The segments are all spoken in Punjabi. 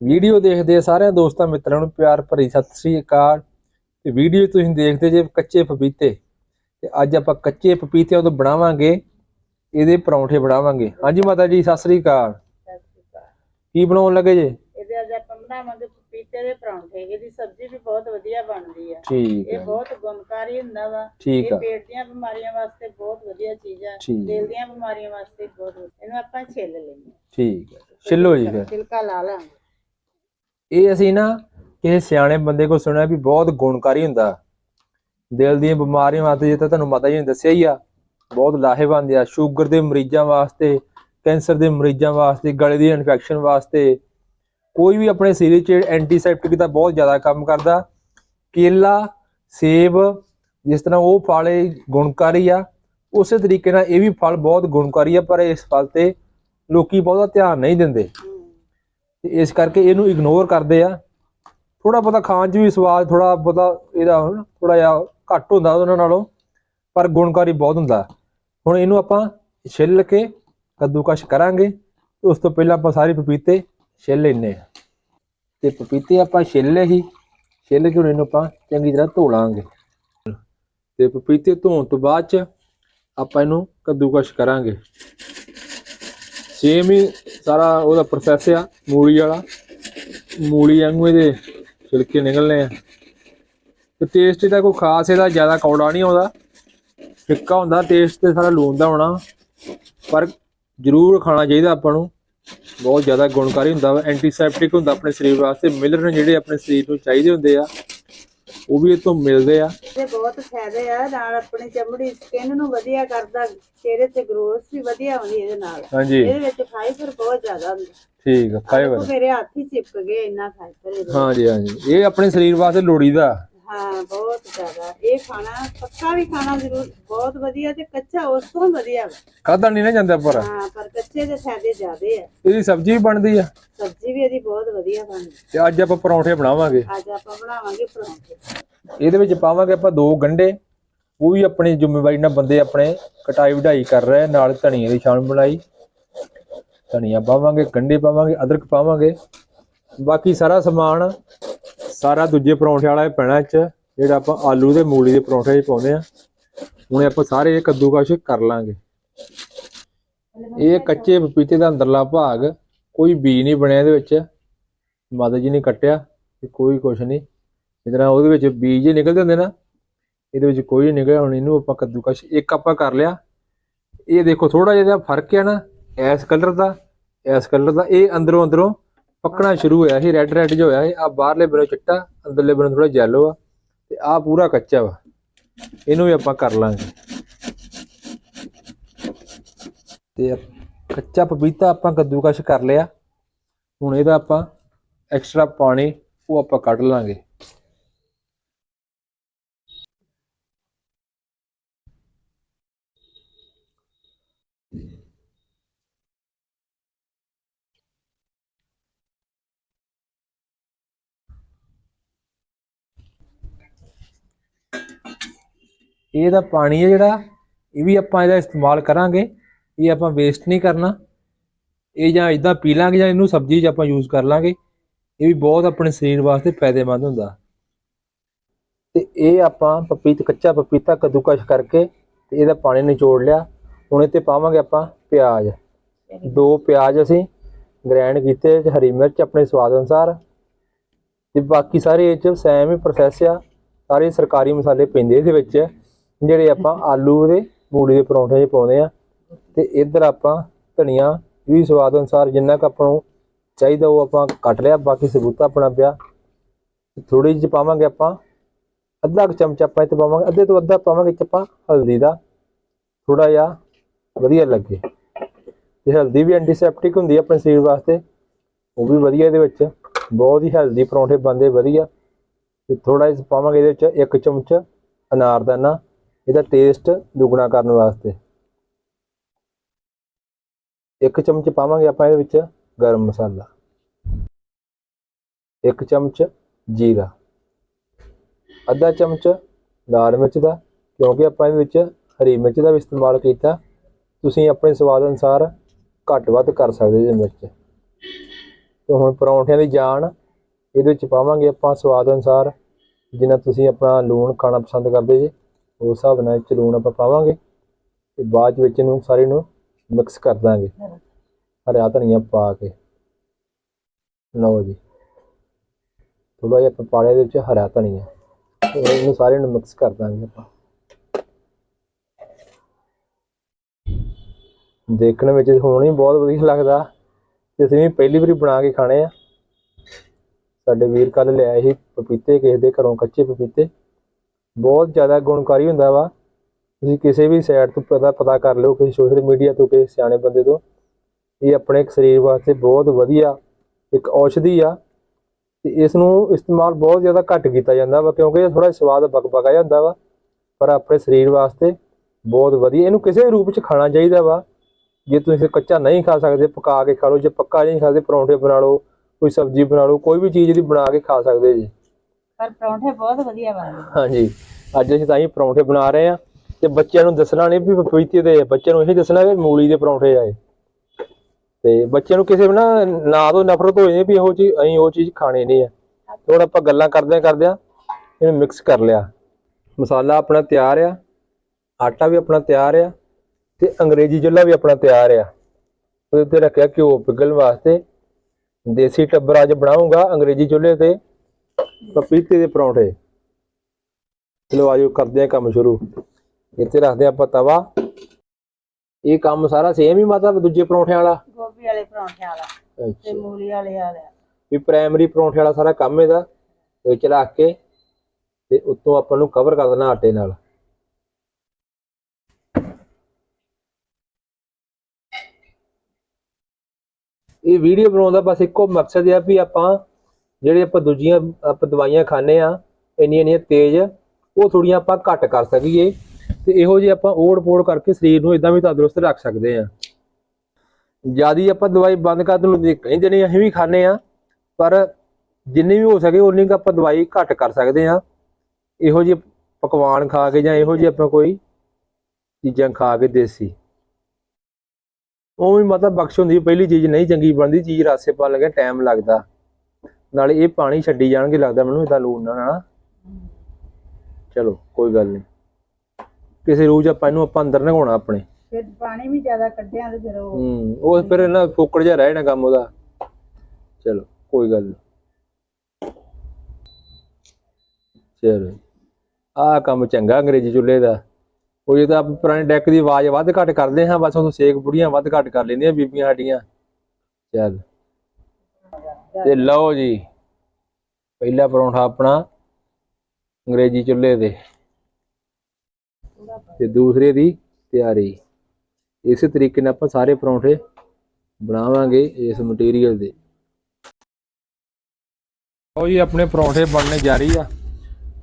ਵੀਡੀਓ ਦੇਖਦੇ ਸਾਰਿਆਂ ਦੋਸਤਾਂ ਮਿੱਤਰਾਂ ਨੂੰ ਪਿਆਰ ਭਰੀ ਸਤਿ ਸ੍ਰੀ ਅਕਾਲ। ਤੇ ਵੀਡੀਓ ਤੁਸੀਂ ਦੇਖਦੇ ਜੇ ਕੱਚੇ ਪਪੀਤੇ ਤੇ ਅੱਜ ਆਪਾਂ ਕੱਚੇ ਪਪੀਤਿਆਂ ਤੋਂ ਬਣਾਵਾਂਗੇ ਇਹਦੇ ਪਰੌਂਠੇ ਬਣਾਵਾਂਗੇ। ਹਾਂਜੀ ਮਾਤਾ ਜੀ ਸਤਿ ਸ੍ਰੀ ਅਕਾਲ। ਕੀ ਬਣਾਉਣ ਲੱਗੇ ਜੇ? ਇਹਦੇ ਅੱਜ ਆਪਾਂ ਬਣਾਵਾਂਗੇ ਪਪੀਤੇ ਦੇ ਪਰੌਂਠੇ। ਇਹਦੀ ਸਬਜ਼ੀ ਵੀ ਬਹੁਤ ਵਧੀਆ ਬਣਦੀ ਆ। ਠੀਕ ਇਹ ਬਹੁਤ ਗੁਣਕਾਰੀ ਹੁੰਦਾ ਵਾ। ਇਹ ਪੇਟ ਦੀਆਂ ਬਿਮਾਰੀਆਂ ਵਾਸਤੇ ਬਹੁਤ ਵਧੀਆ ਚੀਜ਼ ਆ। ਦਿਲ ਦੀਆਂ ਬਿਮਾਰੀਆਂ ਵਾਸਤੇ ਬਹੁਤ। ਇਹਨੂੰ ਆਪਾਂ ਛਿੱਲ ਲੈਂਦੇ ਠੀਕ ਹੈ ਛਿੱਲੋ ਜੀ ਫਿਰ। ਛਿਲਕਾ ਲਾ ਲਾਂਗੇ। ਇਹ ਅਸੀਂ ਨਾ ਕਿਸੇ ਸਿਆਣੇ ਬੰਦੇ ਕੋਲ ਸੁਣਿਆ ਵੀ ਬਹੁਤ ਗੁਣਕਾਰੀ ਹੁੰਦਾ। ਦਿਲ ਦੀਆਂ ਬਿਮਾਰੀਆਂ ਵਾਸਤੇ ਜੇ ਤਾਂ ਤੁਹਾਨੂੰ ਮਾਤਾ ਜੀ ਨੇ ਦੱਸਿਆ ਹੀ ਆ, ਬਹੁਤ ਲਾਹੇਵੰਦ ਆ। ਸ਼ੂਗਰ ਦੇ ਮਰੀਜ਼ਾਂ ਵਾਸਤੇ, ਕੈਂਸਰ ਦੇ ਮਰੀਜ਼ਾਂ ਵਾਸਤੇ, ਗਲੇ ਦੀ ਇਨਫੈਕਸ਼ਨ ਵਾਸਤੇ, ਕੋਈ ਵੀ ਆਪਣੇ ਸਰੀਰ 'ਚ ਐਂਟੀਸੈਪਟਿਕ ਦਾ ਬਹੁਤ ਜ਼ਿਆਦਾ ਕੰਮ ਕਰਦਾ। ਕੇਲਾ, ਸੇਬ, ਜਿਸ ਤਰ੍ਹਾਂ ਉਹ ਫਲ ਇਹ ਗੁਣਕਾਰੀ ਆ, ਉਸੇ ਤਰੀਕੇ ਨਾਲ ਇਹ ਵੀ ਫਲ ਬਹੁਤ ਗੁਣਕਾਰੀ ਆ, ਪਰ ਇਸ ਫਲ ਤੇ ਲੋਕੀ ਬਹੁਤਾ ਧਿਆਨ ਨਹੀਂ ਦਿੰਦੇ। ਤੇ ਇਸ ਕਰਕੇ ਇਹਨੂੰ ਇਗਨੋਰ ਕਰਦੇ ਆ। ਥੋੜਾ ਬਹੁਤਾ ਖਾਣ 'ਚ ਵੀ ਸਵਾਦ ਥੋੜਾ ਬਹੁਤਾ ਇਹਦਾ ਥੋੜਾ ਜਿਹਾ ਘੱਟ ਹੁੰਦਾ ਉਹਨਾਂ ਨਾਲੋਂ, ਪਰ ਗੁਣਕਾਰੀ ਬਹੁਤ ਹੁੰਦਾ। ਹੁਣ ਇਹਨੂੰ ਆਪਾਂ ਛਿੱਲ ਕੇ ਕੱਦੂਕਸ਼ ਕਰਾਂਗੇ ਤੇ ਉਸ ਤੋਂ ਪਹਿਲਾਂ ਆਪਾਂ ਸਾਰੇ ਪਪੀਤੇ ਛਿੱਲ ਲੈਨੇ ਆ ਤੇ ਪਪੀਤੇ ਆਪਾਂ ਛਿੱਲੇ ਹੀ, ਛਿੱਲ ਕੇ ਹੁਣ ਇਹਨੂੰ ਆਪਾਂ ਚੰਗੀ ਤਰ੍ਹਾਂ ਧੋ ਲਾਂਗੇ। ਤੇ ਪਪੀਤੇ ਧੋਣ ਤੋਂ ਬਾਅਦ ਚ ਆਪਾਂ ਇਹਨੂੰ ਕੱਦੂਕਸ਼ ਕਰਾਂਗੇ। ਸੇਮ ਹੀ ਸਾਰਾ ਉਹਦਾ ਪ੍ਰੋਸੈਸ ਆ, ਮੂਲੀ ਵਾਲਾ। ਮੂਲੀ ਵਾਂਗੂ ਇਹਦੇ ਛਿਲਕੇ ਨਿਕਲਨੇ ਆ। ਤੇ ਟੇਸਟ ਇਹਦਾ ਕੋਈ ਖਾਸ ਇਹਦਾ ਜ਼ਿਆਦਾ ਕੌੜਾ ਨਹੀਂ ਆਉਂਦਾ। ਫਿੱਕਾ ਹੁੰਦਾ ਟੇਸਟ ਤੇ ਸਾਰਾ ਲੂਣ ਦਾ ਹੋਣਾ। ਪਰ ਜ਼ਰੂਰ ਖਾਣਾ ਚਾਹੀਦਾ ਆਪਾਂ ਨੂੰ। ਬਹੁਤ ਜ਼ਿਆਦਾ ਗੁਣਕਾਰੀ ਹੁੰਦਾ ਵਾ ਐਂਟੀਸੈਪਟਿਕ ਹੁੰਦਾ ਆਪਣੇ ਸਰੀਰ ਵਾਸਤੇ। ਮਿਲਰਨ ਜਿਹੜੇ ਆਪਣੇ ਸਰੀਰ ਨੂੰ ਚਾਹੀਦੇ ਹੁੰਦੇ ਆ। ਉਹ ਵੀ ਇਹ ਤੋਂ ਮਿਲਦੇ ਆ। ਇਹਦੇ ਬਹੁਤ ਫਾਇਦੇ ਆ ਨਾਲ ਆਪਣੀ ਚਮੜੀ ਸਕਿਨ ਨੂੰ ਵਧੀਆ ਕਰਦਾ ਚਿਹਰੇ ਤੇ ਗਰੋਥ ਵੀ ਵਧੀਆ ਆਉਂਦੀ ਇਹਦੇ ਨਾਲ। ਹਾਂਜੀ। ਇਹਦੇ ਵਿੱਚ ਫਾਈਬਰ ਬਹੁਤ ਜ਼ਿਆਦਾ ਹੁੰਦਾ। ਠੀਕ ਆ ਫਾਈਬਰ ਮੇਰੇ ਹੱਥ ਹੀ ਚਿਪਕ ਗਏ ਇੰਨਾ ਫਾਈਬਰ ਇਹਦੇ। ਹਾਂਜੀ ਹਾਂਜੀ। ਇਹ ਆਪਣੇ ਸਰੀਰ ਵਾਸਤੇ ਲੋੜੀਦਾ। ਹਾਂ ਬਹੁਤ ਜ਼ਿਆਦਾ। ਇਹ ਖਾਣਾ ਪੱਕਾ ਵੀ ਖਾਣਾ ਜ਼ਰੂਰ ਬਹੁਤ ਵਧੀਆ ਤੇ ਕੱਚਾ ਉਸ ਤੋਂ ਵਧੀਆ ਵਾ। ਖਾਧਾ ਨਹੀਂ ਨਾ ਜਾਂਦਾ ਪਰ। ਹਾਂ ਪਰ ਕੱਚੇ ਦੇ ਫਾਇਦੇ ਜ਼ਿਆਦੇ ਆ। ਇਹਦੀ ਸਬਜ਼ੀ ਵੀ ਬਣਦੀ ਆ। ਸਬਜ਼ੀ ਵੀ ਇਹਦੀ ਬਹੁਤ ਵਧੀਆ ਬਣਦੀ। ਤੇ ਅੱਜ ਆਪਾਂ ਪਰੌਂਠੇ ਬਣਾਵਾਂਗੇ। ਅੱਜ ਆਪਾਂ ਬਣਾਵਾਂਗੇ ਪਰੌਂਠੇ। ਇਹਦੇ ਵਿੱਚ ਪਾਵਾਂਗੇ ਆਪਾਂ ਦੋ ਗੰਢੇ। ਉਹ ਵੀ ਆਪਣੀ ਜ਼ਿੰਮੇਵਾਰੀ ਨਾਲ ਬੰਦੇ ਆਪਣੇ ਕਟਾਈ ਵਢਾਈ ਕਰ ਰਹੇ ਨਾਲ ਧਨੀਏ ਦੀ ਛਾਣ ਬਣਾਈ। ਧਨੀਆ ਪਾਵਾਂਗੇ ਗੰਢੇ ਪਾਵਾਂਗੇ ਅਦਰਕ ਪਾਵਾਂਗੇ। ਬਾਕੀ ਸਾਰਾ ਸਮਾਨ ਸਾਰਾ ਦੂਜੇ ਪਰੌਂਠੇ ਵਾਲਾ ਪੈਣਾ ਚ ਜਿਹੜਾ ਆਪਾਂ ਆਲੂ ਦੇ ਮੂਲੀ ਦੇ ਪਰੌਂਠੇ 'ਚ ਪਾਉਂਦੇ ਆ। ਹੁਣ ਆਪਾਂ ਸਾਰੇ ਇਹ ਕੱਦੂਕਸ਼ ਕਰ ਲਾਂਗੇ। ਇਹ ਕੱਚੇ ਪਪੀਤੇ ਦਾ ਅੰਦਰਲਾ ਭਾਗ ਕੋਈ ਬੀ ਨਹੀਂ ਬਣਿਆ ਇਹਦੇ ਵਿੱਚ। ਮਾਤਾ ਜੀ ਨੇ ਕੱਟਿਆ ਕੋਈ ਕੁਛ ਨਹੀਂ। ਇਹਦੇ ਨਾਲ ਉਹਦੇ ਵਿੱਚ ਬੀਜ ਨਿਕਲਦੇ ਹੁੰਦੇ ਨਾ, ਇਹਦੇ ਵਿੱਚ ਕੋਈ ਨਹੀਂ ਨਿਕਲਿਆ, ਹੁਣ ਇਹਨੂੰ ਆਪਾਂ ਕੱਦੂਕਸ਼ ਇੱਕ ਆਪਾਂ ਕਰ ਲਿਆ। ਇਹ ਦੇਖੋ ਥੋੜਾ ਜਿਹਾ ਫ਼ਰਕ ਹੈ ਨਾ, ਇਸ ਕਲਰ ਦਾ, ਇਸ ਕਲਰ ਦਾ, ਇਹ ਅੰਦਰੋਂ ਅੰਦਰੋਂ ਪੱਕਣਾ ਸ਼ੁਰੂ ਹੋਇਆ ਸੀ ਰੈੱਡ ਰੈੱਡ ਜਿਹਾ ਹੋਇਆ ਸੀ। ਆ ਬਾਹਰਲੇ ਬੰਨੋਂ ਚਿੱਟਾ, ਅੰਦਰਲੇ ਬੰਨੋਂ ਥੋੜਾ ਜੈਲੋ ਆ ਤੇ ਆ ਪੂਰਾ ਕੱਚਾ ਵਾ। ਇਹਨੂੰ ਵੀ ਆਪਾਂ ਕਰ ਲਾਂਗੇ। ਤੇ ਕੱਚਾ ਪਪੀਤਾ ਆਪਾਂ ਕੱਦੂਕਸ਼ ਕਰ ਲਿਆ। ਹੁਣ ਇਹਦਾ ਆਪਾਂ ਐਕਸਟਰਾ ਪਾਣੀ ਉਹ ਆਪਾਂ ਕੱਢ ਲਾਂਗੇ। ਇਹਦਾ ਪਾਣੀ ਹੈ ਜਿਹੜਾ, ਇਹ ਵੀ ਆਪਾਂ ਇਹਦਾ ਇਸਤੇਮਾਲ ਕਰਾਂਗੇ, ਇਹ ਆਪਾਂ ਵੇਸਟ ਨਹੀਂ ਕਰਨਾ। ਇਹ ਜਾਂ ਇਦਾਂ ਪੀ ਲਾਂਗੇ ਜਾਂ ਇਹਨੂੰ ਸਬਜ਼ੀ 'ਚ ਆਪਾਂ ਯੂਜ਼ ਕਰ ਲਾਂਗੇ। ਇਹ ਵੀ ਬਹੁਤ ਆਪਣੇ ਸਰੀਰ ਵਾਸਤੇ ਫਾਇਦੇਮੰਦ ਹੁੰਦਾ। ਤੇ ਇਹ ਆਪਾਂ ਪਪੀਤਾ, ਕੱਚਾ ਪਪੀਤਾ ਕੱਦੂਕਸ਼ ਕਰਕੇ ਤੇ ਇਹਦਾ ਪਾਣੀ ਨਿਚੋੜ ਲਿਆ। ਹੁਣ ਇਹ ਤੇ ਪਾਵਾਂਗੇ ਆਪਾਂ ਪਿਆਜ਼। ਦੋ ਪਿਆਜ਼ ਅਸੀਂ ਗ੍ਰਾਈਂਡ ਕੀਤੇ ਤੇ ਹਰੀ ਮਿਰਚ ਆਪਣੇ ਸਵਾਦ ਅਨੁਸਾਰ। ਤੇ ਬਾਕੀ ਸਾਰੇ ਇਹ ਚ ਸੈਮ ਹੀ ਪ੍ਰੋਸੈਸ ਆ। ਸਾਰੇ ਸਰਕਾਰੀ ਮਸਾਲੇ ਪੈਂਦੇ ਇਹਦੇ ਵਿੱਚ। ਜਿਹੜੇ ਆਪਾਂ ਆਲੂ ਦੇ ਮੂਲੀ ਦੇ ਪਰੌਂਠੇ 'ਚ ਪਾਉਂਦੇ ਆ, ਤੇ ਇੱਧਰ ਆਪਾਂ ਧਨੀਆ ਵੀ ਸਵਾਦ ਅਨੁਸਾਰ ਜਿੰਨਾ ਕੁ ਆਪਾਂ ਨੂੰ ਚਾਹੀਦਾ ਉਹ ਆਪਾਂ ਕੱਟ ਲਿਆ, ਬਾਕੀ ਸਬੂਤਾ ਆਪਣਾ ਪਿਆ। ਥੋੜੀ ਜਿਹੀ ਪਾਵਾਂਗੇ ਆਪਾਂ, ਅੱਧਾ ਕੁ ਚਮਚਾ ਆਪਾਂ ਇੱਥੇ ਪਾਵਾਂਗੇ, ਅੱਧੇ ਤੋਂ ਅੱਧਾ ਪਾਵਾਂਗੇ ਇੱਥੇ ਆਪਾਂ ਹਲਦੀ ਦਾ ਥੋੜਾ ਜਿਹਾ ਵਧੀਆ ਲੱਗੇ। ਤੇ ਹਲਦੀ ਵੀ ਐਂਟੀਸੈਪਟਿਕ ਹੁੰਦੀ ਹੈ ਆਪਣੇ ਸਰੀਰ ਵਾਸਤੇ, ਉਹ ਵੀ ਵਧੀਆ ਇਹਦੇ ਵਿੱਚ, ਬਹੁਤ ਹੀ ਹੈਲਦੀ ਪਰੌਂਠੇ ਬਣਦੇ, ਵਧੀਆ। ਤੇ ਥੋੜਾ ਜਿਹਾ ਪਾਵਾਂਗੇ ਇਹਦੇ ਵਿੱਚ ਇੱਕ ਚਮਚ ਅਨਾਰਦਾਨਾ ਇਹਦਾ ਟੇਸਟ ਦੁੱਗਣਾ ਕਰਨ ਵਾਸਤੇ। ਇੱਕ ਚਮਚ ਪਾਵਾਂਗੇ ਆਪਾਂ ਇਹਦੇ ਵਿੱਚ ਗਰਮ ਮਸਾਲਾ। ਇੱਕ ਚਮਚ ਜੀਰਾ। ਅੱਧਾ ਚਮਚ ਲਾਲ ਮਿਰਚ ਦਾ, ਕਿਉਂਕਿ ਆਪਾਂ ਇਹਦੇ ਵਿੱਚ ਹਰੀ ਮਿਰਚ ਦਾ ਵੀ ਇਸਤੇਮਾਲ ਕੀਤਾ। ਤੁਸੀਂ ਆਪਣੇ ਸਵਾਦ ਅਨੁਸਾਰ ਘੱਟ ਵੱਧ ਕਰ ਸਕਦੇ ਜੇ ਮਿਰਚ ਤੇ ਹੁਣ ਪਰੌਂਠਿਆਂ ਦੀ ਜਾਨ, ਇਹਦੇ ਵਿੱਚ ਪਾਵਾਂਗੇ ਆਪਾਂ ਸਵਾਦ ਅਨੁਸਾਰ, ਜਿੰਨਾ ਤੁਸੀਂ ਆਪਣਾ ਲੂਣ ਖਾਣਾ ਪਸੰਦ ਕਰਦੇ ਜੇ। ਉਸ ਹਿਸਾਬ ਨਾਲ ਚਲੂਣ ਆਪਾਂ ਪਾਵਾਂਗੇ ਤੇ ਬਾਅਦ ਵਿੱਚ ਇਹਨੂੰ ਸਾਰੇ ਨੂੰ ਮਿਕਸ ਕਰ ਦਾਂਗੇ। ਹਰਾ ਧਨੀਆ ਪਾ ਕੇ। ਲਓ ਜੀ। ਥੋੜਾ ਜਿਹਾ ਆਪਾਂ ਪਾਲਿਆ ਦੇ ਵਿੱਚ ਹਰਾ ਧਨੀਆ। ਤੇ ਇਹਨੂੰ ਸਾਰੇ ਨੂੰ ਮਿਕਸ ਕਰ ਦਾਂਗੇ ਆਪਾਂ। ਦੇਖਣ ਵਿੱਚ ਹੁਣ ਹੀ ਬਹੁਤ ਵਧੀਆ ਲੱਗਦਾ। ਤੇ ਅਸੀਂ ਵੀ ਪਹਿਲੀ ਵਾਰੀ ਬਣਾ ਕੇ ਖਾਣੇ ਆ। ਸਾਡੇ ਵੀਰ ਕੱਲ ਲਿਆਏ ਸੀ ਪਪੀਤੇ, ਕਿਸੇ ਦੇ ਘਰੋਂ ਕੱਚੇ ਪਪੀਤੇ। ਬਹੁਤ ਜ਼ਿਆਦਾ ਗੁਣਕਾਰੀ ਹੁੰਦਾ ਵਾ। ਤੁਸੀਂ ਕਿਸੇ ਵੀ ਸਾਈਟ ਤੋਂ ਪਤਾ ਪਤਾ ਕਰ ਲਿਓ ਕਿਸੇ ਸੋਸ਼ਲ ਮੀਡੀਆ ਤੋਂ ਕਿਸੇ ਸਿਆਣੇ ਬੰਦੇ ਤੋਂ। ਇਹ ਆਪਣੇ ਸਰੀਰ ਵਾਸਤੇ ਬਹੁਤ ਵਧੀਆ, ਇੱਕ ਔਸ਼ਧੀ ਆ। ਤੇ ਇਸ ਨੂੰ ਇਸਤੇਮਾਲ ਬਹੁਤ ਜ਼ਿਆਦਾ ਘੱਟ ਕੀਤਾ ਜਾਂਦਾ ਵਾ, ਕਿਉਂਕਿ ਇਹ ਥੋੜਾ ਸਵਾਦ ਬਕਬਕਾ ਹੁੰਦਾ ਵਾ। ਪਰ ਆਪਣੇ ਸਰੀਰ ਵਾਸਤੇ ਬਹੁਤ ਵਧੀਆ। ਇਹਨੂੰ ਕਿਸੇ ਵੀ ਰੂਪ ਚ ਖਾਣਾ ਚਾਹੀਦਾ ਵਾ। ਜੇ ਤੁਸੀਂ ਕੱਚਾ ਨਹੀਂ ਖਾ ਸਕਦੇ, ਪਕਾ ਕੇ ਖਾ ਲਓ। ਜੇ ਪੱਕਾ ਨਹੀਂ ਖਾਦੇ ਪਰੌਂਠੇ ਬਣਾ ਲਓ, ਕੋਈ ਸਬਜ਼ੀ ਬਣਾ ਲਓ, ਕੋਈ ਵੀ ਚੀਜ਼ ਦੀ ਬਣਾ ਕੇ ਖਾ ਸਕਦੇ ਜੀ। ਪਰ ਪਰੌਂਠੇ ਬਹੁਤ ਵਧੀਆ ਬਣਦੇ ਹਾਂਜੀ, ਅੱਜ ਅਸੀਂ ਤਾਂ ਹੀ ਪਰੌਂਠੇ ਬਣਾ ਰਹੇ ਆ ਤੇ ਬੱਚਿਆਂ ਨੂੰ ਦੱਸਣਾ ਨਹੀਂ ਵੀ ਪਪੀਤੇ ਦੇ, ਬੱਚਿਆਂ ਨੂੰ ਇਹੀ ਦੱਸਣਾ ਵੀ ਮੂਲੀ ਦੇ ਪਰੌਂਠੇ ਆਏ। ਤੇ ਬੱਚਿਆਂ ਨੂੰ ਕਿਸੇ ਨਾ ਨਾ ਤੋਂ ਨਫ਼ਰਤ ਹੋ ਜਾਂਦੀ ਵੀ ਉਹ ਚੀਜ਼, ਅਸੀਂ ਉਹ ਚੀਜ਼ ਖਾਣੀ ਨਹੀਂ ਆ ਹੁਣ ਆਪਾਂ ਗੱਲਾਂ ਕਰਦੇ ਕਰਦੇ ਆ ਇਹਨੂੰ ਮਿਕਸ ਕਰ ਲਿਆ। ਮਸਾਲਾ ਆਪਣਾ ਤਿਆਰ ਆ, ਆਟਾ ਵੀ ਆਪਣਾ ਤਿਆਰ ਆ ਤੇ ਅੰਗਰੇਜ਼ੀ ਚੁੱਲ੍ਹਾ ਵੀ ਆਪਣਾ ਤਿਆਰ ਆ। ਉਹਦੇ ਉੱਤੇ ਰੱਖਿਆ ਘਿਓ ਪਿਘਲਣ ਵਾਸਤੇ। ਦੇਸੀ ਟੱਬਰ ਅੱਜ ਬਣਾਉਂਗਾ ਅੰਗਰੇਜ਼ੀ ਚੁੱਲ੍ਹੇ ਤੇ। ਪਪੀਤੇ ਦੇ ਪਰੌਂਠੇ। ਚਲੋ ਆਜੋ ਕਰਦੇ ਆ ਕੰਮ ਸ਼ੁਰੂ। ਇੱਥੇ ਰੱਖਦੇ ਆ ਆਪਾਂ ਤਵਾ। ਇਹ ਕੰਮ ਸਾਰਾ ਸੇਮ ਹੀ ਮਤਲਬ ਦੂਜੇ ਪਰੌਂਠਿਆਂ ਵਾਲਾ? ਗੋਭੀ ਵਾਲੇ ਪਰੌਂਠਿਆਂ ਵਾਲਾ ਤੇ ਮੂਲੀ ਵਾਲੇ ਵਾਲਾ। ਵੀ ਪ੍ਰਾਇਮਰੀ ਪਰੌਂਠੇ ਵਾਲਾ ਸਾਰਾ ਕੰਮ ਇਹਦਾ। ਵਿੱਚ ਰੱਖ ਕੇ ਤੇ ਉੱਤੋਂ ਆਪਾਂ ਨੂੰ ਕਵਰ ਕਰ ਦੇਣਾ ਆਟੇ ਨਾਲ। ਇਹ ਵੀਡੀਓ ਬਣਾਉਣ ਦਾ ਬਸ ਇੱਕੋ ਮਕਸਦ ਹੈ ਵੀ ਆਪਾਂ ਜਿਹੜੀ ਆਪਾਂ ਦੂਜੀਆਂ, ਆਪਾਂ ਦਵਾਈਆਂ ਖਾਂਦੇ ਆ ਇੰਨੀਆਂ ਇੰਨੀਆਂ ਤੇਜ਼, ਉਹ ਥੋੜੀਆਂ ਆਪਾਂ ਘੱਟ ਕਰ ਸਕੀਏ। ਤੇ ਇਹੋ ਜਿਹੇ ਆਪਾਂ ਓੜ ਪੋੜ ਕਰਕੇ ਸਰੀਰ ਨੂੰ ਇਦਾਂ ਵੀ ਤੰਦਰੁਸਤ ਰੱਖ ਸਕਦੇ ਆ ਜਿਆਦੀ ਆਪਾਂ ਦਵਾਈ ਬੰਦ ਕਰ ਦੇਣ ਨੂੰ ਕਈ ਜਣੇ, ਅਸੀਂ ਵੀ ਖਾਂਦੇ ਆ ਪਰ ਜਿੰਨੀ ਵੀ ਹੋ ਸਕੇ ਉਨੀ ਕੁ ਆਪਾਂ ਦਵਾਈ ਘੱਟ ਕਰ ਸਕਦੇ ਆ ਇਹੋ ਜਿਹੇ ਪਕਵਾਨ ਖਾ ਕੇ ਜਾਂ ਇਹੋ ਜਿਹੇ ਆਪਾਂ ਕੋਈ ਚੀਜ਼ਾਂ ਖਾ ਕੇ ਦੇਸੀ। ਉਹ ਵੀ ਮਤਲਬ ਬਖਸ਼ ਹੁੰਦੀ, ਪਹਿਲੀ ਚੀਜ਼ ਨਹੀਂ, ਚੰਗੀ ਬਣਦੀ, ਚੀਜ਼ ਰਾਸੇ ਪਾ ਲਗੇ ਟਾਈਮ ਲੱਗਦਾ। ਨਾਲੇ ਇਹ ਪਾਣੀ ਛੱਡੀ ਜਾਣਗੇ ਲੱਗਦਾ ਮੈਨੂੰ ਇਦਾਂ ਨਾਲ ਨਾ ਚਲੋ ਕੋਈ ਗੱਲ ਨਹੀਂ। ਕਿਸੇ ਰੋਜ਼ ਆਪਾਂ ਇਹਨੂੰ ਆਪਾਂ ਅੰਦਰ ਨਗਾਉਣਾ ਆਪਣੇ। ਫਿਰ ਪਾਣੀ ਵੀ ਜ਼ਿਆਦਾ ਕੱਢਿਆ ਤੇ ਫਿਰ ਉਹ ਹੂੰ ਉਹ ਫਿਰ ਨਾ ਫੋਕੜ ਜਿਹਾ ਰਹਿ ਜਾਣਾ ਕੰਮ ਉਹਦਾ। ਚਲੋ ਕੋਈ ਗੱਲ ਨਹੀਂ। ਚਲੋ ਆਹ ਕੰਮ ਚੰਗਾ ਅੰਗਰੇਜ਼ੀ ਚੁੱਲ੍ਹੇ ਦਾ। ਉਹ ਜੇ ਤਾਂ ਆਪਾਂ ਪੁਰਾਣੇ ਡੈਕ ਦੀ ਆਵਾਜ਼ ਵੱਧ ਘੱਟ ਕਰਦੇ ਹਾਂ ਬਸ ਉਦੋਂ ਸੇਕ ਬੁੜੀਆਂ ਵੱਧ ਘੱਟ ਕਰ ਲੈਂਦੀਆਂ ਬੀਬੀਆਂ ਸਾਡੀਆਂ। ਚੱਲ। ਤੇ ਲਓ ਜੀ, ਪਹਿਲਾ ਪਰੌਂਠਾ ਆਪਣਾ ਅੰਗਰੇਜ਼ੀ ਚੁੱਲ੍ਹੇ ਦੇ ਤੇ ਦੂਸਰੇ ਦੀ ਤਿਆਰੀ। ਇਸੇ ਤਰੀਕੇ ਨਾਲ ਆਪਾਂ ਸਾਰੇ ਪਰੌਂਠੇ ਬਣਾਵਾਂਗੇ ਇਸ ਮਟੀਰੀਅਲ ਦੇ। ਲਓ ਜੀ, ਆਪਣੇ ਪਰੌਂਠੇ ਬਣਨੇ ਜਾਰੀ ਆ।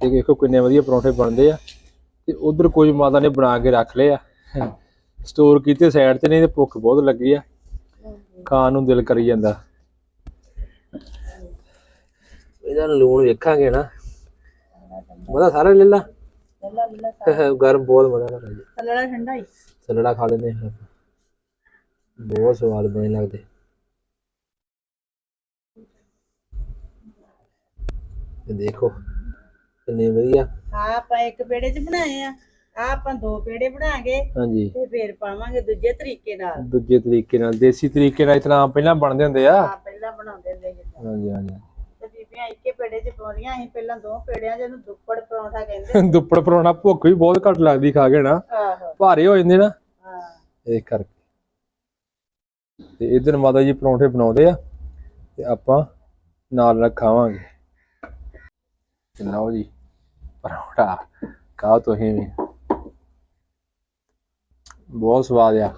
ਤੇ ਦੇਖੋ ਕਿੰਨੇ ਵਧੀਆ ਪਰੌਂਠੇ ਬਣਦੇ ਆ। ਤੇ ਉਧਰ ਕੁਝ ਮਾਤਾ ਨੇ ਬਣਾ ਕੇ ਰੱਖ ਲਏ ਆ। ਸਟੋਰ ਕੀਤੇ ਸਾਈਡ ਤੇ ਨਹੀਂ ਤੇ ਭੁੱਖ ਬਹੁਤ ਲੱਗੀ ਆ। ਖਾਣ ਨੂੰ ਦਿਲ ਕਰੀ ਜਾਂਦਾ। ਇਹਦਾ ਲੂਣ ਵੇਖਾਂਗੇ ਨਾ। ਮਦਾ ਸਾਰਾ ਲੈ ਲਾ। ਗਰਮ ਬਹੁਤ ਮਜ਼ਾ ਆਉਂਦਾ ਜੀ। ਥੱਲੜਾ ਠੰਡਾ ਹੀ? ਸਲੜਾ ਖਾ ਲੈਂਦੇ ਹਾਂ। ਬਹੁਤ ਸਵਾਦ ਬਣੇ ਲੱਗਦੇ। ਇਹ ਦੇਖੋ ਕਿੰਨੇ ਵਧੀਆ। ਆ ਆਪਾਂ ਇੱਕ ਪੇੜੇ 'ਚ ਬਣਾਏ ਆ। ਆ ਆਪਾਂ ਦੋ ਪੇੜੇ ਬਣਾਗੇ ਹਾਂਜੀ। ਤੇ ਫਿਰ ਪਾਵਾਂਗੇ ਦੂਜੇ ਤਰੀਕੇ ਨਾਲ। ਦੂਜੇ ਤਰੀਕੇ ਨਾਲ ਦੇਸੀ ਤਰੀਕੇ ਨਾਲ ਇਤਨਾ ਪਹਿਲਾਂ ਬਣਦੇ ਹੁੰਦੇ ਆ। ਆ ਪਹਿਲਾਂ ਬਣਾਉਂਦੇ ਹੁੰਦੇ ਹਾਂਜੀ ਹਾਂਜੀ। ਤੇ ਬੀਬੀਆਂ ਇੱਕੇ ਪੇੜੇ 'ਚ ਪਾਉਂਦੀਆਂ ਅਸੀਂ ਪਹਿਲਾਂ ਦੋ ਪੇੜਿਆਂ 'ਚ ਇਹਨੂੰ ਦੁੱਪੜ ਪਰੌਂਠਾ ਕਹਿੰਦੇ ਦੁੱਪੜ ਪਰੌਣਾ ਭੁੱਖ ਵੀ ਬਹੁਤ ਘੱਟ ਲੱਗਦੀ ਖਾ ਕੇ ਨਾ। ਆਹੋ। ਭਾਰੇ ਹੋ ਜਾਂਦੇ ਨਾ। ਹਾਂ। ਇਹ ਕਰਕੇ। ਤੇ ਇਧਰ ਮਾਤਾ ਜੀ ਪਰੌਂਠੇ ਬਣਾਉਂਦੇ ਆ ਤੇ ਆਪਾਂ ਨਾਲ ਨਾਲ ਖਾਵਾਂਗੇ। ਤੇ ਲਓ ਜੀ ਪਰੌਂਠਾ ਖਾਓ ਤੁਸੀਂ ਵੀ। ਬਹੁਤ ਸਵਾਦ ਆ।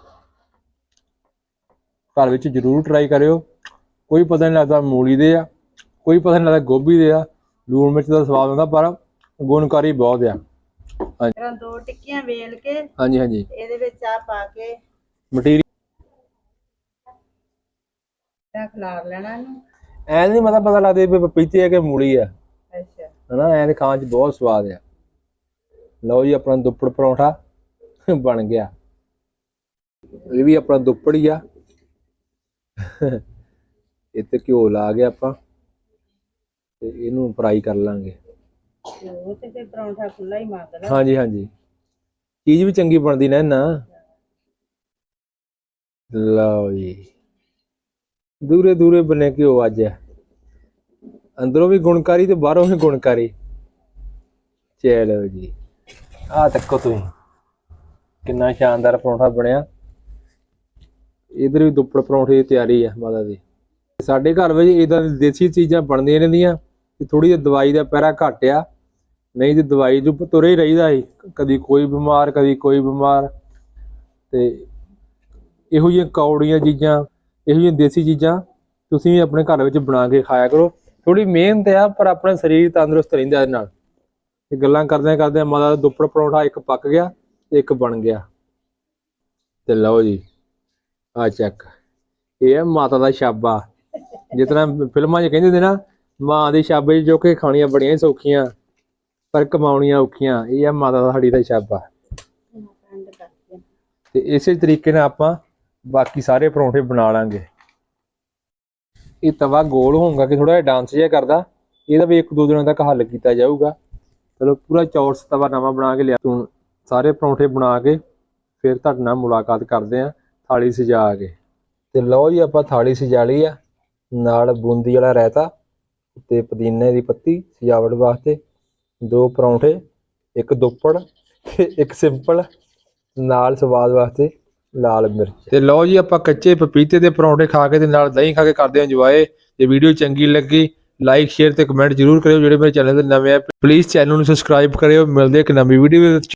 ਘਰ ਵਿੱਚ ਜਰੂਰ ਟਰਾਈ ਕਰਿਓ। ਕੋਈ ਪਤਾ ਨਹੀਂ ਲੱਗਦਾ ਮੂਲੀ ਦੇ ਆ। ਕੋਈ ਪਤਾ ਨਹੀਂ ਲੱਗਦਾ ਗੋਭੀ ਦੇ ਆ ਲੂਣ ਮਿਰਚ ਦਾ ਸਵਾਦ ਹੁੰਦਾ ਪਰ ਗੁਣਕਾਰੀ ਬਹੁਤ ਆ। ਫਿਰ ਦੋ ਟਿੱਕੀਆਂ ਵੇਲ ਕੇ ਹਾਂਜੀ ਹਾਂਜੀ। ਇਹਦੇ ਵਿੱਚ ਆ ਪਾ ਕੇ ਮਟੀਰੀਅਲ ਤਾਂ ਖਿਲਾਰ ਲੈਣਾ ਇਹਨੂੰ। ਐ ਨਹੀਂ ਮਤਲਬ ਪਤਾ ਲੱਗਦਾ ਵੀ ਪਪੀਤੇ ਆ ਕਿ ਮੂਲੀ ਆ। ਅੱਛਾ। ਹਨਾ ਐ ਤੇ ਖਾਣ ਚ ਬਹੁਤ ਸਵਾਦ ਆ। ਲਓ ਜੀ ਆਪਣਾ ਦੁੱਪੜ ਪਰੌਂਠਾ ਬਣ ਗਿਆ। ਇਹ ਵੀ ਆਪਣਾ ਦੁੱਪੜ ਹੀ ਆ। ਇੱਥੇ ਘਿਓ ਲਾ ਕੇ ਆਪਾਂ। ਤੇ ਇਹਨੂੰ ਫਰਾਈ ਕਰ ਲਾਂਗੇ। ਉਹ ਤੇ ਫਿਰ ਪਰੌਂਠਾ ਖੁੱਲਾ ਹੀ ਮੰਗਦਾ ਹਾਂਜੀ ਹਾਂਜੀ। ਚੀਜ਼ ਵੀ ਚੰਗੀ ਬਣਦੀ ਨਾ ਨਾ ਲਓ ਜੀ। ਦੂਰੇ ਦੂਰੇ ਬਣੇ ਘਿਓ ਅੱਜ। ਅੰਦਰੋਂ ਵੀ ਗੁਣਕਾਰੀ ਤੇ ਬਾਹਰੋਂ ਵੀ ਗੁਣਕਾਰੀ। ਚਲੋ ਜੀ। ਆਹ ਤੱਕੋ ਤੁਸੀਂ। ਕਿੰਨਾ ਸ਼ਾਨਦਾਰ ਪਰੌਂਠਾ ਬਣਿਆ। ਇਧਰ ਵੀ ਦੁੱਪੜ ਪਰੌਂਠੇ ਦੀ ਤਿਆਰੀ ਆ ਮਾਤਾ ਦੀ। ਸਾਡੇ ਘਰ ਵਿੱਚ ਇਦਾਂ ਦੀ ਦੇਸੀ ਚੀਜ਼ਾਂ ਬਣਦੀਆਂ ਰਹਿੰਦੀਆਂ। ਤੇ ਥੋੜੀ ਜਿਹੀ ਦਵਾਈ ਦਾ ਪੈਰਾ ਘੱਟ ਆ ਨਹੀਂ ਤੇ ਦਵਾਈ ਜੋ ਤੁਰੇ ਹੀ ਰਹੀਦਾ ਸੀ ਕਦੀ ਕੋਈ ਬਿਮਾਰ, ਕਦੀ ਕੋਈ ਬਿਮਾਰ ਤੇ ਇਹੋ ਜਿਹੀਆਂ ਕੌੜੀਆਂ ਚੀਜ਼ਾਂ, ਇਹੋ ਜਿਹੀਆਂ ਦੇਸੀ ਚੀਜ਼ਾਂ ਤੁਸੀਂ ਆਪਣੇ ਘਰ ਵਿੱਚ ਬਣਾ ਕੇ ਖਾਇਆ ਕਰੋ। ਥੋੜੀ ਮਿਹਨਤ ਆ, ਪਰ ਆਪਣਾ ਸਰੀਰ ਤੰਦਰੁਸਤ ਰਹਿੰਦਾ ਇਹਦੇ ਨਾਲ। ਤੇ ਗੱਲਾਂ ਕਰਦਿਆਂ ਕਰਦਿਆਂ ਮਾਤਾ ਦਾ ਦੁੱਪੜ ਪਰੌਂਠਾ ਇੱਕ ਪੱਕ ਗਿਆ ਤੇ ਇੱਕ ਬਣ ਗਿਆ। ਤੇ ਲਓ ਜੀ ਆ ਚੱਕ ਇਹ ਹੈ ਮਾਤਾ ਦਾ ਸ਼ਾਬਾ। ਜਿਸ ਤਰ੍ਹਾਂ ਫਿਲਮਾਂ 'ਚ ਕਹਿੰਦੇ ਨੇ ਨਾ ਮਾਂ ਦੇ ਸ਼ਾਬੇ ਜੋ ਕਿ ਖਾਣੀਆਂ ਬੜੀਆਂ ਹੀ ਸੌਖੀਆਂ, ਪਰ ਕਮਾਉਣੀਆਂ ਔਖੀਆਂ, ਇਹ ਆ ਮਾਤਾ ਦਾ ਸਾਡੀ ਦਾ ਸ਼ਾਬਾ। ਪਿੰਡ ਤੇ ਇਸੇ ਤਰੀਕੇ ਨਾਲ ਆਪਾਂ ਬਾਕੀ ਸਾਰੇ ਪਰੌਂਠੇ ਬਣਾ ਲਾਂਗੇ। ਇਹ ਤਵਾ ਗੋਲ ਹੋਊਗਾ ਕਿ ਥੋੜਾ ਜਿਹਾ ਡਾਂਸ ਜਿਹਾ ਕਰਦਾ, ਇਹਦਾ ਵੀ ਇੱਕ ਦੋ ਦਿਨਾਂ ਤੱਕ ਹੱਲ ਕੀਤਾ ਜਾਊਗਾ। ਚਲੋ ਪੂਰਾ ਚੌਰਸ ਤਵਾ ਨਵਾਂ ਬਣਾ ਕੇ ਲਿਆ। ਤੂੰ ਸਾਰੇ ਪਰੌਂਠੇ ਬਣਾ ਕੇ ਫਿਰ ਤੁਹਾਡੇ ਨਾਲ ਮੁਲਾਕਾਤ ਕਰਦੇ ਆਂ ਥਾਲੀ ਸਜਾ ਕੇ। ਤੇ ਲਓ ਜੀ, ਆਪਾਂ ਥਾਲੀ ਸਜਾ ਲਈ ਆ, ਨਾਲ ਬੂੰਦੀ ਵਾਲਾ ਰਾਇਤਾ। ਤੇ ਪੁਦੀਨੇ ਦੀ ਪੱਤੀ ਸਜਾਵਟ ਵਾਸਤੇ ਦੋ ਪਰੌਂਠੇ, ਇੱਕ ਦੁੱਪੜ ਤੇ ਇੱਕ ਸਿੰਪਲ ਨਾਲ ਸਵਾਦ ਵਾਸਤੇ ਲਾਲ ਮਿਰਚ। ਤੇ ਲਓ ਜੀ, ਆਪਾਂ ਕੱਚੇ ਪਪੀਤੇ ਦੇ ਪਰੌਂਠੇ ਖਾ ਕੇ ਤੇ ਨਾਲ ਦਹੀਂ ਖਾ ਕੇ ਕਰਦੇ ਹਾਂ ਇੰਜੋਏ ਜੇ ਵੀਡੀਓ ਚੰਗੀ ਲੱਗੀ ਲਾਈਕ ਸ਼ੇਅਰ ਤੇ ਕਮੈਂਟ ਜਰੂਰ ਕਰਿਓ, ਜਿਹੜੇ ਮੇਰੇ ਚੈਨਲ ਦੇ ਨਵੇਂ ਆ। ਪਲੀਜ਼ ਚੈਨਲ ਨੂੰ ਸਬਸਕ੍ਰਾਈਬ ਕਰਿਓ। ਮਿਲਦੇ ਇੱਕ ਨਵੀਂ ਵੀਡੀਓ ਵਿੱਚ।